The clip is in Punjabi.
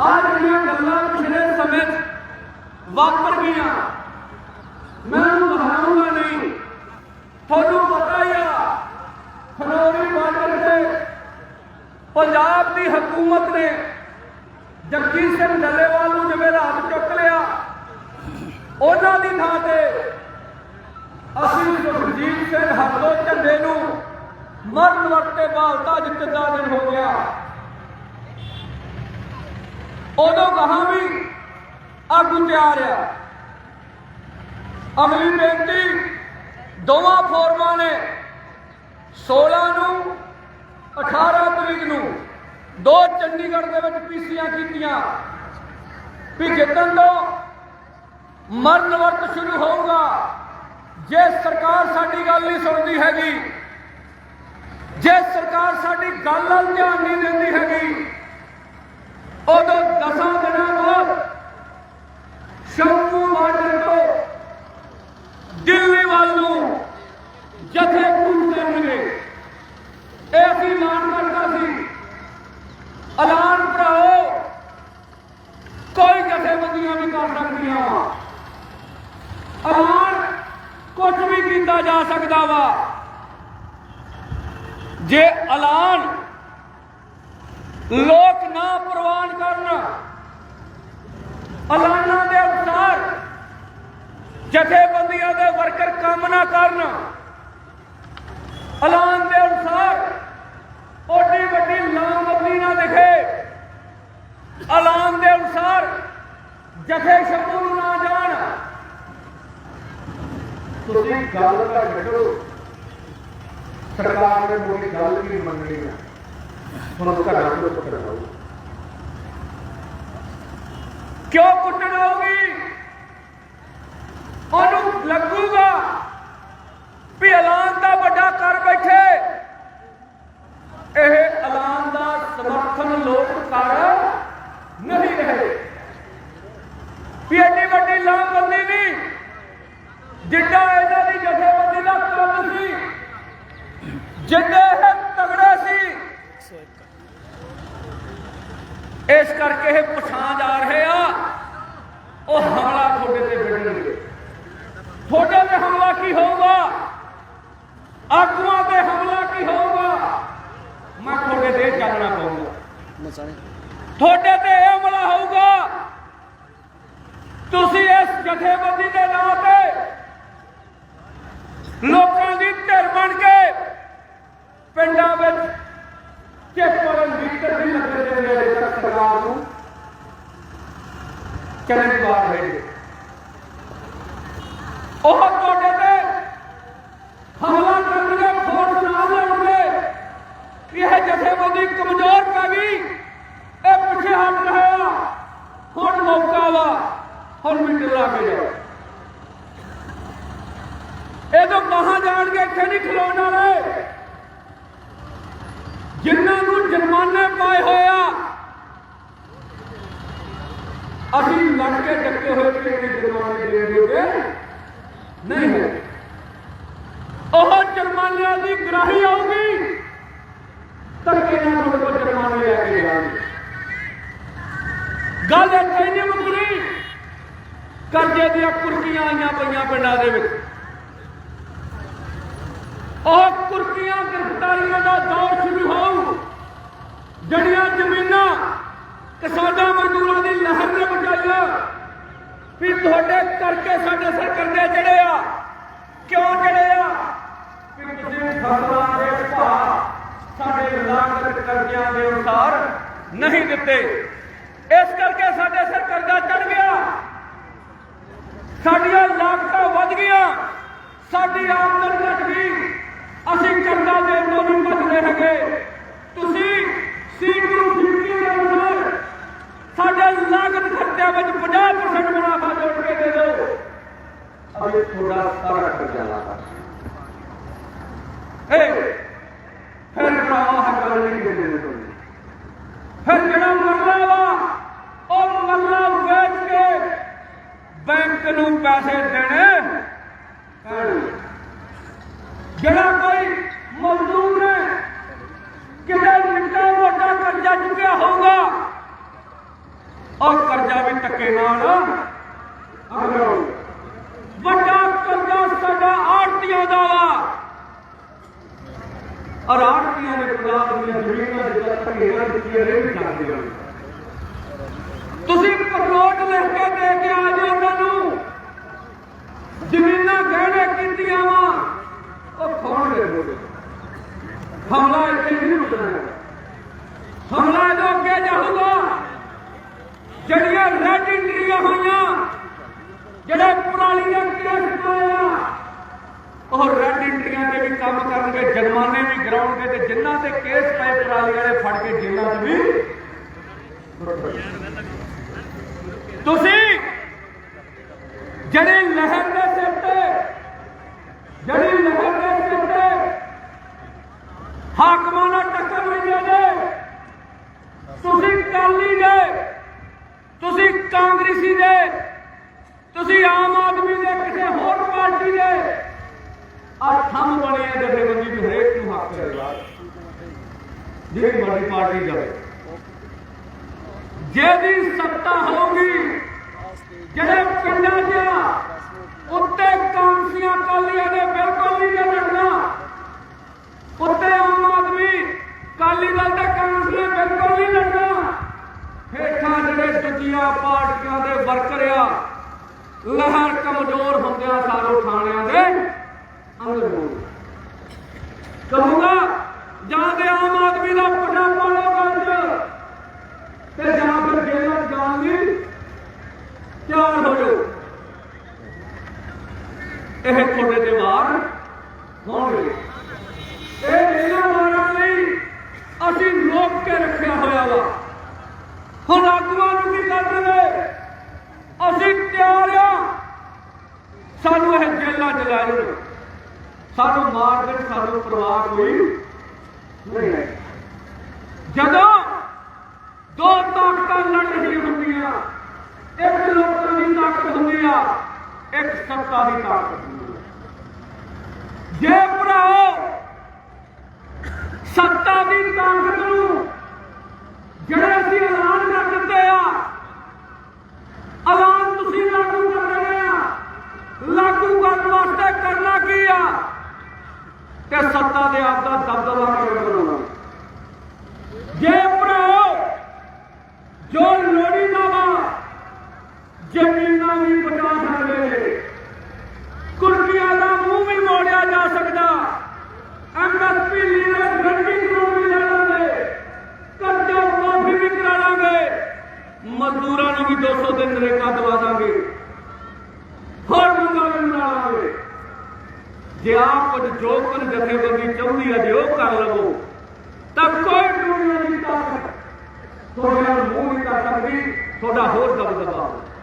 ਆ ਜਿਹੜੀਆਂ ਗੱਲਾਂ ਪਿਛਲੇ ਸਮੇਂ ਵਾਪਰ ਗਈਆਂ, ਮੈਂ ਉਹਨੂੰ ਦੁਹਰਾਉਂਗਾ ਨਹੀਂ। ਤੁਹਾਨੂੰ ਪਤਾ ਹੀ ਆ ਖਨੌਰੀ ਬਾਰਡਰ ਤੇ ਪੰਜਾਬ ਦੀ ਹਕੂਮਤ ਨੇ ਜਗਜੀਤ ਸਿੰਘ ਡੱਲੇਵਾਲ ਨੂੰ ਜਿਵੇਂ ਰਾਤ ਚੁੱਕ ਲਿਆ, ਉਹਨਾਂ ਦੀ ਥਾਂ ਤੇ ਅਸੀਂ ਸੁਖਜੀਤ ਸਿੰਘ ਹੱਥੋਂ ਝੰਡੇ ਨੂੰ ਮਰਨ ਵਰਤੇ ਬਾਲਤਾ ਜਿੱਤਦਾ ਦਿਨ ਹੋ ਗਿਆ। ਉਦੋਂ ਗਾਹਾਂ ਵੀ ਆਗੂ ਤਿਆਰ ਆ ਅਗਲੀ ਬੇਨਤੀ, ਦੋਵਾਂ ਫੋਰਮਾਂ ਨੇ 16 ਨੂੰ 18 ਤਰੀਕ ਨੂੰ ਦੋ ਚੰਡੀਗੜ੍ਹ ਦੇ ਵਿੱਚ ਪੀਸੀਆਂ ਕੀਤੀਆਂ ਵੀ ਜਿੱਦਣ ਤੋਂ ਮਰਨ ਵਰਤ ਸ਼ੁਰੂ ਹੋਊਗਾ, ਜੇ ਸਰਕਾਰ ਸਾਡੀ ਗੱਲ ਨਹੀਂ ਸੁਣਦੀ ਹੈਗੀ, ਜੇ ਸਰਕਾਰ ਸਾਡੀ ਗੱਲ ਵੱਲ ਧਿਆਨ ਨਹੀਂ ਦਿੰਦੀ ਹੈਗੀ ਉਦੋਂ ਦਸਾਂ ਦਿਨਾਂ ਬਾਅਦ ਸ਼ੰਭੂ ਬਾਰਡਰ ਤੋਂ ਦਿੱਲੀ ਵੱਲ ਨੂੰ ਜਥੇ ਕੂਚ ਕਰਨਗੇ ਇਹ ਅਸੀਂ ਐਲਾਨ ਕਰਦਾ ਸੀ। ਐਲਾਨ ਭਰਾਓ, ਕੋਈ ਜਥੇਬੰਦੀਆਂ ਵੀ ਕਰ ਸਕਦੀਆਂ। ਵਾ ਐਲਾਨ ਕੁਝ ਵੀ ਕੀਤਾ ਜਾ ਸਕਦਾ ਵਾ। ਜੇ ਐਲਾਨ ਲੋਕ ਨਾ ਕਰਨ। ਐਲਾਨਾਂ ਦੇ ਅਨੁਸਾਰ ਜਥੇਬੰਦੀਆਂ ਦੇ ਵਰਕਰ ਕੰਮ ਨਾ ਕਰਨ। ਐਲਾਨ ਦੇ ਅਨੁਸਾਰ ਓਡੀ ਵੱਡੀ ਲਾਮਬੰਦੀ ਨਾ ਦਿਖੇ ਐਲਾਨ ਦੇ ਅਨੁਸਾਰ ਜਥੇ ਸ਼ਬਦ ਨੂੰ ਨਾ ਜਾਣ। ਤੁਸੀਂ ਗੱਲ ਤਾਂ ਛੱਡੋ। ਸਰਕਾਰ ਨੇ ਕੋਈ ਗੱਲ ਵੀ ਨਹੀਂ ਮੰਨਣੀ ਆ। ਹੁਣ ਘਰਾਂ ਤੋਂ ਪਕੜਾਓ ਕਿਉਂ ਕੁੱਟਣ ਆਉਗੀ? ਉਹਨੂੰ ਲੱਗੂਗਾ ਵੀ ਐਲਾਨ ਦਾ ਵੱਡਾ ਕਰ ਬੈਠੇ। ਇਹ ਐਲਾਨ ਦਾ ਸਮਰਥਨ ਲੋਕ ਕਰ ਨਹੀਂ ਰਹੇ। ਵੀ ਐਡੀ ਵੱਡੀ ਲਾਮਬੰਦੀ ਨਹੀਂ, ਜਿੱਡਾ ਇਹਨਾਂ ਦੀ ਜਥੇਬੰਦੀ ਦਾ ਕੰਮ ਸੀ ਜਿੱਡੇ ਇਹ ਤਗੜੇ ਸੀ ਇਸ ਕਰਕੇ ਇਹ ਪਛਾਣ ਜਾ ਰਹੇ ਆ ਉਹ ਹਮਲਾ ਤੁਹਾਡੇ ਤੇ ਵਿੱਢਣਗੇ ਤੁਹਾਡੇ ਤੇ ਹਮਲਾ ਕੀ ਹੋਊਗਾ? ਆਗੂਆਂ ਤੇ ਹਮਲਾ ਕੀ ਹੋਊਗਾ? ਮੈਂ ਤੁਹਾਡੇ ਤੇ ਜਾਣਨਾ ਪਊਗਾ। ਤੁਹਾਡੇ ਤੇ ਇਹ ਹਮਲਾ ਹੋਊਗਾ। ਤੁਸੀਂ ਇਸ ਜਥੇਬੰਦੀ ਦੇ ਨਾਂ ਤੇ ਲੋਕਾਂ ਦੀ ਧਿਰ ਬਣ ਕੇ ਪਿੰਡਾਂ ਵਿੱਚ ਚੇਪਰਨ ਮੀਟਰ ਵੀ ਲੱਗੇ ਦੇ ਸਰਕਾਰ ਨੂੰ ਚੱਲਣ ਬਾਹਰ ਹੈ ਉਹ ਤੁਹਾਡੇ ਤੇ ਹਮਲਾ ਕਰਨਗੇ ਫੋਰਸ ਨਾ ਲਿਆਉਣਗੇ ਇਹ ਜਥੇਬੰਦੀ ਕਮਜ਼ੋਰ ਪੈ ਗਈ ਇਹ ਪਿੱਛੇ ਹਟ ਰਿਹਾ ਹੁਣ ਮੌਕਾ ਵਾ ਹੁਣ ਮਿੰਟ ਲਾ ਕੇ ਜਾਓ ਇਹ ਤੋਂ ਕਹਾਂ ਜਾਣਗੇ, ਇੱਥੇ ਨਹੀਂ ਖਲੋਣ ਵਾਲੇ। ਜਿਨ੍ਹਾਂ ਨੂੰ ਜੁਰਮਾਨੇ ਪਾਏ ਹੋਇਆ ਅਸੀਂ ਲੜ ਕੇ ਡੱਕੇ ਹੋਏ ਕਿ ਇਹ ਜੁਰਮਾਨੇ ਦੇ ਦਿਓਗੇ ਨਹੀਂ ਹੈ ਉਹ ਜੁਰਮਾਨਿਆਂ ਦੀ ਗ੍ਰਾਹੀ ਆਊਗੀ ਧੱਕੇ ਨਾਲ ਤੁਹਾਡੇ ਕੋਲ ਜੁਰਮਾਨੇ ਲੈ ਕੇ ਜਾਣਗੇ? ਗੱਲ ਇੱਥੇ ਨਹੀਂ ਮੁੱਕਣੀ ਕਰਜ਼ੇ ਦੀਆਂ ਕੁਰਕੀਆਂ ਆਈਆਂ ਪਈਆਂ ਪਿੰਡਾਂ ਦੇ ਵਿੱਚ। ਉਹ ਕੁਰਕੀਆਂ ਗ੍ਰਿਫਤਾਰੀਆਂ ਦਾ ਦੌਰ ਸ਼ੁਰੂ ਹੋਊ। ਜਿਹੜੀਆਂ ਜ਼ਮੀਨਾਂ ਕਿਸਾਨਾਂ ਮਜ਼ਦੂਰਾਂ ਦੀ ਲਹਿਰ ਨੇ ਬਚਾਈਆਂ, ਵੀ ਤੁਹਾਡੇ ਕਰਕੇ ਸਾਡੇ ਸਿਰ ਜਿਹੜੇ ਆ। ਕਿਉਂ ਚੜੇ ਆ? ਵੀ ਤੁਸੀਂ ਫਸਲਾਂ ਦੇ ਭਾਅ ਸਾਡੇ ਲਾਗਤ ਕਰਜ਼ਿਆਂ ਦੇ ਅਨੁਸਾਰ ਨਹੀਂ ਦਿੱਤੇ। ਇਸ ਕਰਕੇ ਸਾਡੇ ਸਿਰ ਕਰਜ਼ਾ ਚੜ ਸਾਡੀਆਂ ਲਾਗਤਾਂ ਵੱਧ ਗਈਆਂ। ਸਾਡੀ ਆਮਦਨ ਘਟ ਗਈ। ਅਸੀਂ ਕਰਜ਼ਾ ਦੇਣ ਤੋਂ ਨਹੀਂ ਬਚਦੇ ਹੈਗੇ। ਤੁਸੀਂ ਸੀਟੂ ਫਿਫਟੀ ਦੇ ਅਨੁਸਾਰ ਸਾਡੇ ਲਾਗਤ ਖਰਚਿਆਂ ਵਿੱਚ 50% ਮੁਨਾਫਾ ਜੋੜ ਕੇ ਦੇ ਦਿਓ। ਅਸੀਂ ਤੁਹਾਡਾ ਸਾਰਾ ਕਰਜ਼ਾ ਲਾਤਾ ਏ ਫਿਰ ਭਰਾਵਾ ਹੱਕ ਗੱਲ ਨਹੀਂ ਦਿੰਦੇ। ਨੇ ਤੁਹਾਨੂੰ ਫਿਰ ਜਿਹੜਾ ਮਰਲਾ ਵਾ ਉਹ ਮਰਲਾ ਵੇਚ ਕੇ ਬੈਂਕ ਨੂੰ ਦੇਣੇ ਜਿਹੜਾ ਕੋਈ ਮਜ਼ਦੂਰ ਨੇ ਕਿਤੇ ਨਿੱਕਾ ਮੋਟਾ ਕਰਜ਼ਾ ਚੁੱਕਿਆ ਹੋਊਗਾ ਔਰ ਕਰਜ਼ਾ ਵੀ ਧੱਕੇ ਨਾਲ। ਅਗਰ ਵੱਡਾ ਕਰਜ਼ਾ ਸਾਡਾ ਆੜਤੀਆਂ ਦਾ ਵਾ। ਔਰ ਆੜਤੀਆਂ ਨੇ ਪੰਜਾਬ ਦੀਆਂ ਜ਼ਮੀਨਾਂ ਦੇ ਜਦ ਦਿੱਤੀਆਂ ਨਹੀਂ ਵੀ ਜਾਂਦੀਆਂ ਤੁਸੀਂ ਪਰਲੋਟ ਲਿਖ ਕੇ ਦੇ ਕੇ ਆ ਜਾਓ ਉਹਨਾਂ ਨੂੰ ਜ਼ਮੀਨਾਂ ਗਹਿਣੇ ਕੀਤੀਆਂ ਵਾ। ਉਹ ਖੋਣ ਦੇ ਬੋਲੇ ਹਮਲਾ ਇੱਥੇ ਨਹੀਂ ਰੁਕਣਾ ਹਮਲਾ ਜੋ ਅੱਗੇ ਜਾਊਗਾ, ਜਿਹੜੀਆਂ ਰੈਡ ਇੰਟਰੀਆਂ ਹੋਈਆਂ, ਜਿਹੜੇ ਪੁਰਾਣੀ ਕੇਸ ਪਾਇਆ ਉਹ ਰੈਡ ਇੰਟਰੀਆਂ ਤੇ ਵੀ ਕੰਮ ਕਰਨਗੇ, ਜੁਰਮਾਨੇ ਵੀ ਗਰਾਉਣਗੇ ਤੇ ਜਿਨ੍ਹਾਂ ਤੇ ਕੇਸ ਪਏ ਪੁਰਾਣੀ ਵਾਲੇ ਫੜ ਕੇ ਜੇਲ੍ਹਾਂ 'ਚ ਵੀ ਤੁਸੀਂ ਜਿਹੜੇ ਲਹਿਰ ਦੇ ਸਿਰ ਤੇ ਜਿਹੜੀ ਲਹਿਰ ਦੇ ਸਿਰ ਤੇ ਹਾਕਮਾਂ ਨਾਲ ਟੱਕਰ ਲੈਂਦੇ ਨੇ ਤੁਸੀਂ ਕਾਲੀ ਦੇ ਤੁਸੀਂ ਕਾਂਗਰਸੀ ਦੇ, ਤੁਸੀਂ ਆਮ ਆਦਮੀ ਦੇ ਕਿਸੇ ਹੋਰ ਪਾਰਟੀ ਦੇ। ਆ ਥੰਮ ਬਣੇ ਆ ਜਥੇਬੰਦੀ ਵੀ ਹਰੇਕ ਨੂੰ ਹੱਕ ਹੈ ਜਿਹੜੀ ਮਰਜ਼ੀ ਪਾਰਟੀ ਜਾਵੇ। ਜਿਹਦੀ ਸੱਤਾ ਹੋਊਗੀ, ਜਿਹੜੇ ਪਿੰਡਾਂ 'ਚ ਉੱਤੇ ਕਾਂਗਰਸੀਆਂ ਕਾਲੀਆਂ ਨੇ ਬਿਲਕੁਲ ਨਹੀਂ ਜੇ ਲੜਨਾ ਉੱਤੇ ਆਮ ਆਦਮੀ ਕਾਲੀ ਦਲ ਤੇ ਕਾਂਗਰਸ ਬਿਲਕੁਲ ਨਹੀਂ ਲੜਨਾ ਦੂਜੀਆਂ ਪਾਰਟੀਆਂ ਦੇ ਵਰਕਰ ਆ ਲਹਿਰ ਕਮਜ਼ੋਰ ਹੁੰਦਿਆਂ ਸਾਰੋ ਥਾਣਿਆਂ ਦੇ ਅੰਦਰ ਕਹੂੰਗਾ, ਜਾਂ ਤੇ ਆਮ ਆਦਮੀ ਦਾ ਪੱਡਾ ਪਾਲੋ ਗੱਲ ਤੇ ਜਾਂ ਫਿਰ ਜੇਲ੍ਹਾਂ 'ਚ ਜਾਣ ਦੀ ਤਿਆਰ ਹੋ ਜਾਓ ਇਹ ਤੁਹਾਡੇ ਤੇ ਵਾਰ ਹੋਣਗੇ। ਇਹ ਇਹਨਾਂ ਵਾਰਾਂ ਲਈ ਅਸੀਂ ਲੋਕ ਕੇ ਰੱਖਿਆ ਹੋਇਆ ਵਾ ਹੁਣ ਆਗੂਆਂ ਨੂੰ ਕੀ ਕਰ ਦੇਵੇ ਅਸੀਂ ਤਿਆਰ ਆ ਸਾਨੂੰ ਇਹ ਲੈ ਸਾਨੂੰ ਮਾਰ ਦੇਣ, ਸਾਨੂੰ ਪਰਿਵਾਰ ਕੋਈ ਨਹੀਂ। ਹੈ ਜਦੋਂ ਦੋ ਤਾਕਤਾਂ ਲੜ ਰਹੀਆਂ ਹੁੰਦੀਆਂ, ਇੱਕ ਲੋਕਾਂ ਦੀ ਤਾਕਤ ਹੁੰਦੀ ਆ, ਇੱਕ ਸੱਤਾ ਦੀ ਤਾਕਤ ਹੁੰਦੀ ਆ। ਜੇ ਭਰਾਓ ਸੱਤਾ ਦੀ ਤਾਕਤ ਨੂੰ ਜਿਹੜੇ ਅਸੀਂ ਐਲਾਨ ਕਰ ਦਿੱਤੇ ਆ ਐਲਾਨ ਤੁਸੀਂ ਲਾਗੂ ਕਰ ਰਹੇ ਆ ਲਾਗੂ ਕਰਨ ਵਾਸਤੇ ਕਰਨਾ ਕੀ ਆ ਤੇ ਸੱਤਾ ਦੇ ਆਪ ਦਾ ਦਬਦਬਾ ਕਿਵੇਂ ਬਣਾਉਣਾ ਜੇ ਭਰਾਓ ਜੋ ਲੋੜੀ ਨਾ ਵਾ ਜ਼ਮੀਨਾਂ ਵੀ ਬਚਾ ਸਕਦੇ ਕੁਰਕੀਆਂ ਦਾ ਮੂੰਹ ਵੀ ਮੋੜਿਆ ਜਾ ਸਕਦਾ। ਐਮਐਸਪੀ ਲੀਡਰ ਗਰੰਟੀ ਕਾਨੂੰਨ ਵੀ ਲੈ ਕਰਜ਼ਾ ਮਾਫੀ ਵੀ ਕਰਾ ਮਜ਼ਦੂਰਾਂ ਨੂੰ ਵੀ 200 ਦਿਨ ਨਰੇਗਾ ਦਵਾ ਦਾਂਗੇ। ਹੋਰ ਮੰਗਾਂ ਵੀ ਬਣਾ ਲਾਂਗੇ। ਜੇ ਆਪ ਕੁਝ ਜੋ ਕੁਝ ਜਥੇਬੰਦੀ ਚਾਹੁੰਦੀ ਹੈ ਜੇ ਉਹ ਕਰ ਲਵੋ, ਤਾਂ ਕੋਈ ਦੁਨੀਆ ਦੀ ਤਾਕਤ, ਤੁਹਾਡਾ ਮੂੰਹ ਨਹੀਂ ਕਰ ਸਕਦੀ, ਤੁਹਾਡਾ ਹੋਰ ਦਬਦਬਾ